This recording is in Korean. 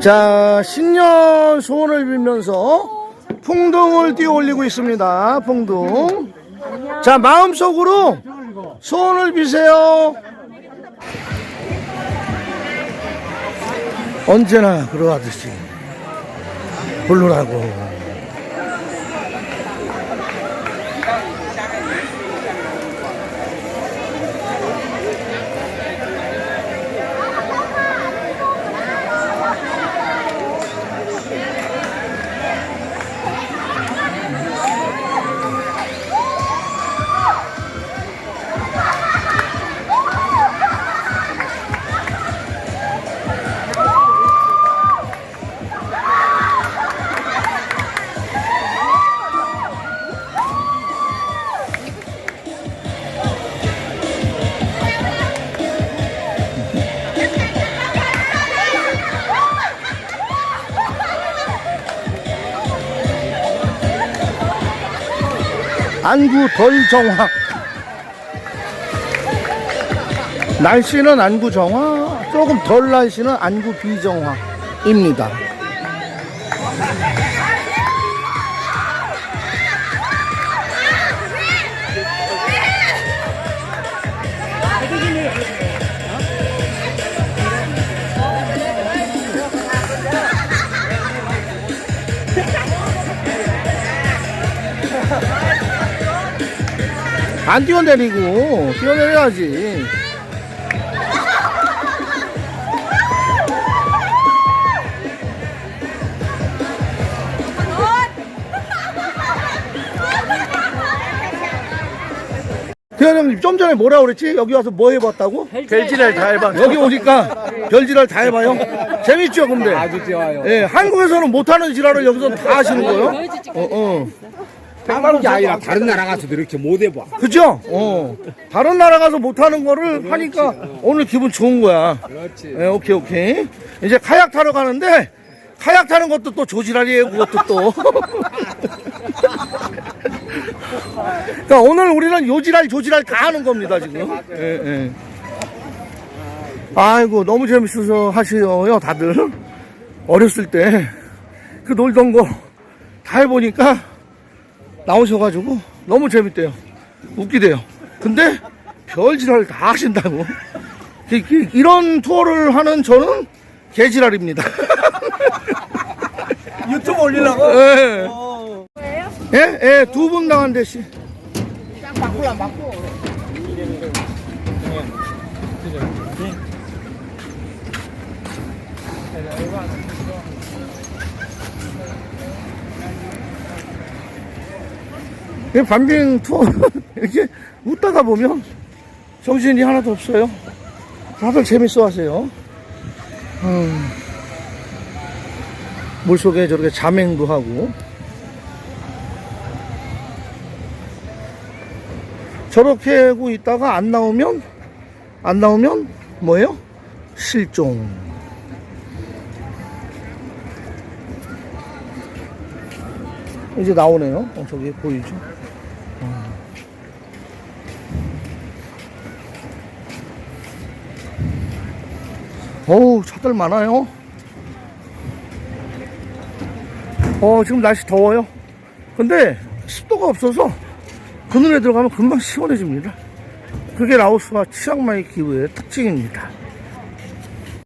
자, 신년 소원을 빌면서 풍등을 띄워 올리고 있습니다. 풍등. 자, 마음속으로 소원을 비세요. 언제나 그러하듯이 부르라고. 안구 덜 정화. 날씨는 안구 정화, 조금 덜 날씨는 안구 비정화입니다. 안 뛰어내리고 뛰어내려야지. 태현 형님 좀 전에 뭐라 그랬지? 여기 와서 뭐 해봤다고? 별지랄 다 해봐. 여기 오니까 별지랄 다 해봐요. 재밌죠, 근데? 아주 좋아요. 예, 한국에서는 못하는 지랄을 여기서 다 하시는 거예요? 어, 어. 한국이 아니라 다른 나라 가서도 이렇게 못 해봐. 그죠? 어. 다른 나라 가서 못하는 거를 하니까 오늘 기분 좋은 거야. 그렇지. 예, 오케이, 오케이. 이제 카약 타러 가는데, 카약 타는 것도 또 조지랄이에요, 그것도 또. 그러니까 오늘 우리는 요지랄, 조지랄 다 하는 겁니다, 지금. 예, 예. 아이고, 너무 재밌어서 하시어요, 다들. 어렸을 때, 그 놀던 거 다 해보니까 나오셔가지고 너무 재밌대요. 웃기대요. 근데 별지랄 다 하신다고. 이- 이런 투어를 하는 저는 개지랄입니다. 유튜브 올리려고? 예. 예, 예, 두 분 나간 대, 씨. 이 반빙 투어 이렇게 웃다가 보면 정신이 하나도 없어요. 다들 재밌어 하세요. 음, 물속에 저렇게 자맹도 하고 저렇게 하고 있다가 안 나오면 안 나오면 뭐예요? 실종. 이제 나오네요. 어, 저기 보이죠? 어. 어우, 차들 많아요. 어, 지금 날씨 더워요. 근데 습도가 없어서 그늘에 들어가면 금방 시원해집니다. 그게 라오스와 치앙마이 기후의 특징입니다.